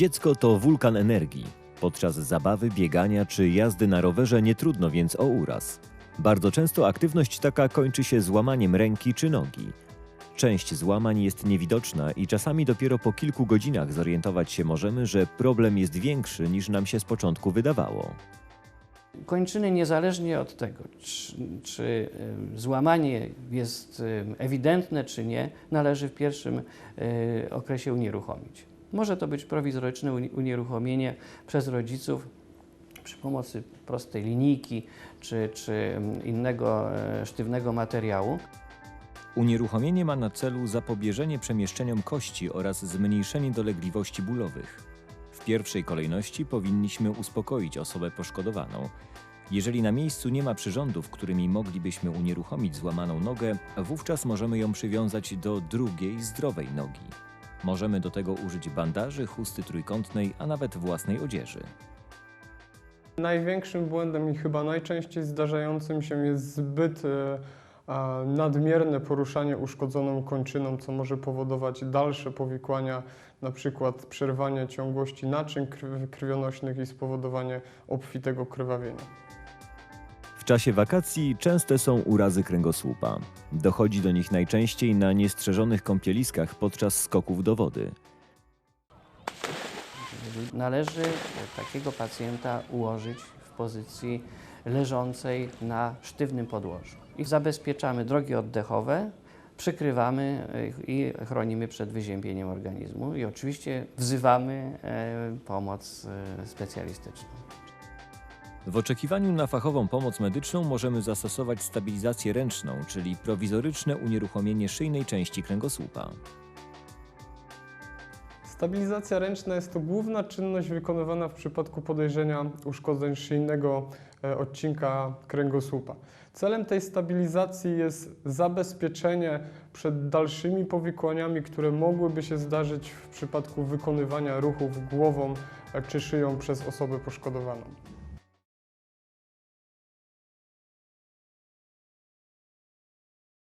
Dziecko to wulkan energii. Podczas zabawy, biegania czy jazdy na rowerze nie trudno więc o uraz. Bardzo często aktywność taka kończy się złamaniem ręki czy nogi. Część złamań jest niewidoczna i czasami dopiero po kilku godzinach zorientować się możemy, że problem jest większy niż nam się z początku wydawało. Kończyny niezależnie od tego, czy, czy złamanie jest ewidentne, czy nie, należy w pierwszym okresie unieruchomić. Może to być prowizoryczne uni- unieruchomienie przez rodziców przy pomocy prostej linijki czy, czy em, innego e, sztywnego materiału. Unieruchomienie ma na celu zapobieżenie przemieszczeniom kości oraz zmniejszenie dolegliwości bólowych. W pierwszej kolejności powinniśmy uspokoić osobę poszkodowaną. Jeżeli na miejscu nie ma przyrządów, którymi moglibyśmy unieruchomić złamaną nogę, wówczas możemy ją przywiązać do drugiej, zdrowej nogi. Możemy do tego użyć bandaży, chusty trójkątnej, a nawet własnej odzieży. Największym błędem i chyba najczęściej zdarzającym się jest zbyt e, nadmierne poruszanie uszkodzoną kończyną, co może powodować dalsze powikłania, na przykład przerwanie ciągłości naczyń krw- krwionośnych i spowodowanie obfitego krwawienia. Czasie wakacji częste są urazy kręgosłupa. Dochodzi do nich najczęściej na niestrzeżonych kąpieliskach podczas skoków do wody. Należy takiego pacjenta ułożyć w pozycji leżącej na sztywnym podłożu. I zabezpieczamy drogi oddechowe, przykrywamy y, i chronimy przed wyziębieniem organizmu i oczywiście wzywamy e, pomoc e, specjalistyczną. W oczekiwaniu na fachową pomoc medyczną możemy zastosować stabilizację ręczną, czyli prowizoryczne unieruchomienie szyjnej części kręgosłupa. Stabilizacja ręczna jest to główna czynność wykonywana w przypadku podejrzenia uszkodzeń szyjnego e, odcinka kręgosłupa. Celem tej stabilizacji jest zabezpieczenie przed dalszymi powikłaniami, które mogłyby się zdarzyć w przypadku wykonywania ruchów głową e, czy szyją przez osobę poszkodowaną.